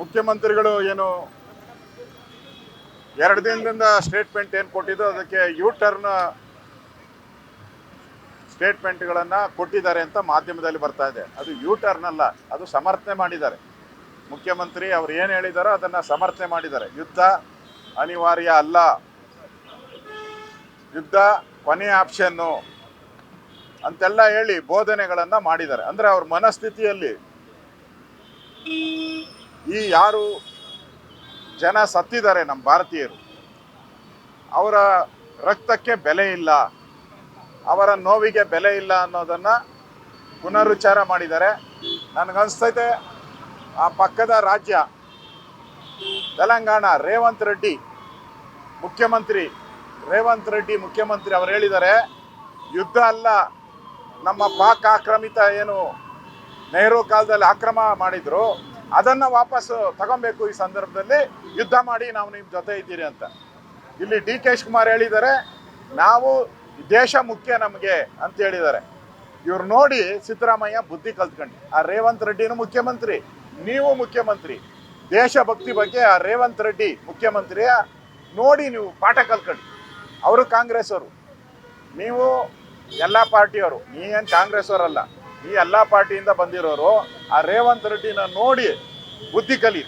ಮುಖ್ಯಮಂತ್ರಿಗಳು ಏನು ಎರಡು ದಿನದಿಂದ ಸ್ಟೇಟ್ಮೆಂಟ್ ಏನು ಕೊಟ್ಟಿದ್ದು ಅದಕ್ಕೆ ಯು ಟರ್ನ್ ಸ್ಟೇಟ್ಮೆಂಟ್ಗಳನ್ನು ಕೊಟ್ಟಿದ್ದಾರೆ ಅಂತ ಮಾಧ್ಯಮದಲ್ಲಿ ಬರ್ತಾ ಇದೆ. ಅದು ಯು ಟರ್ನ್ ಅಲ್ಲ, ಅದು ಸಮರ್ಥನೆ ಮಾಡಿದ್ದಾರೆ. ಮುಖ್ಯಮಂತ್ರಿ ಅವ್ರು ಏನು ಹೇಳಿದಾರೋ ಅದನ್ನು ಸಮರ್ಥನೆ ಮಾಡಿದ್ದಾರೆ. ಯುದ್ಧ ಅನಿವಾರ್ಯ ಅಲ್ಲ. ಯುದ್ಧ ಕೊನೆಯ ಆಪ್ಷನ್ನು ಅಂತೆಲ್ಲ ಹೇಳಿ ಬೋಧನೆಗಳನ್ನು ಮಾಡಿದ್ದಾರೆ. ಅಂದರೆ ಅವ್ರ ಮನಸ್ಥಿತಿಯಲ್ಲಿ ಈ ಯಾರು ಜನ ಸತ್ತಿದ್ದಾರೆ ನಮ್ಮ ಭಾರತೀಯರು, ಅವರ ರಕ್ತಕ್ಕೆ ಬೆಲೆ ಇಲ್ಲ, ಅವರ ನೋವಿಗೆ ಬೆಲೆ ಇಲ್ಲ ಅನ್ನೋದನ್ನು ಪುನರುಚ್ಚಾರ ಮಾಡಿದ್ದಾರೆ. ನನಗನ್ಸ್ತೈತೆ ಆ ಪಕ್ಕದ ರಾಜ್ಯ, ತೆಲಂಗಾಣ, ರೇವಂತ್ ರೆಡ್ಡಿ ಮುಖ್ಯಮಂತ್ರಿ, ರೇವಂತ್ ರೆಡ್ಡಿ ಮುಖ್ಯಮಂತ್ರಿ ಅವರು ಹೇಳಿದ್ದಾರೆ, ಯುದ್ಧ ಅಲ್ಲ, ನಮ್ಮ ಪಾಕ್ ಆಕ್ರಮಿತ ಏನು, ನೆಹರು ಕಾಲದಲ್ಲಿ ಆಕ್ರಮ ಮಾಡಿದ್ರು ಅದನ್ನ ವಾಪಸ್ ತಗೊಬೇಕು ಈ ಸಂದರ್ಭದಲ್ಲಿ. ಯುದ್ಧ ಮಾಡಿ ನಾವು ನಿಮ್ಮ ಜೊತೆ ಇದ್ದೀರಿ ಅಂತ. ಇಲ್ಲಿ ಡಿ ಕೆ ಶಿವಕುಮಾರ್ ಹೇಳಿದ್ದಾರೆ, ನಾವು ದೇಶ ಮುಖ್ಯ ನಮಗೆ ಅಂತ ಹೇಳಿದ್ದಾರೆ. ಇವ್ರು ನೋಡಿ ಸಿದ್ದರಾಮಯ್ಯ ಬುದ್ಧಿ ಕಲ್ತ್ಕೊಂಡು, ಆ ರೇವಂತ್ ರೆಡ್ಡಿನೂ ಮುಖ್ಯಮಂತ್ರಿ, ನೀವು ಮುಖ್ಯಮಂತ್ರಿ. ದೇಶಭಕ್ತಿ ಬಗ್ಗೆ ಆ ರೇವಂತ್ ರೆಡ್ಡಿ ಮುಖ್ಯಮಂತ್ರಿಯ ನೋಡಿ ನೀವು ಪಾಠ ಕಲ್ತ್ಕೊಂಡು. ಅವರು ಕಾಂಗ್ರೆಸ್ ಅವರು ನೀವು ಎಲ್ಲ ಪಾರ್ಟಿಯವರು ನೀವೇನು ಕಾಂಗ್ರೆಸ್ ಅವರಲ್ಲ ಈ ಎಲ್ಲ ಪಾರ್ಟಿಯಿಂದ ಬಂದಿರೋರು ಆ ರೇವಂತ್ ರೆಡ್ಡಿನ ನೋಡಿ ಬುದ್ಧಿ ಕಲಿ.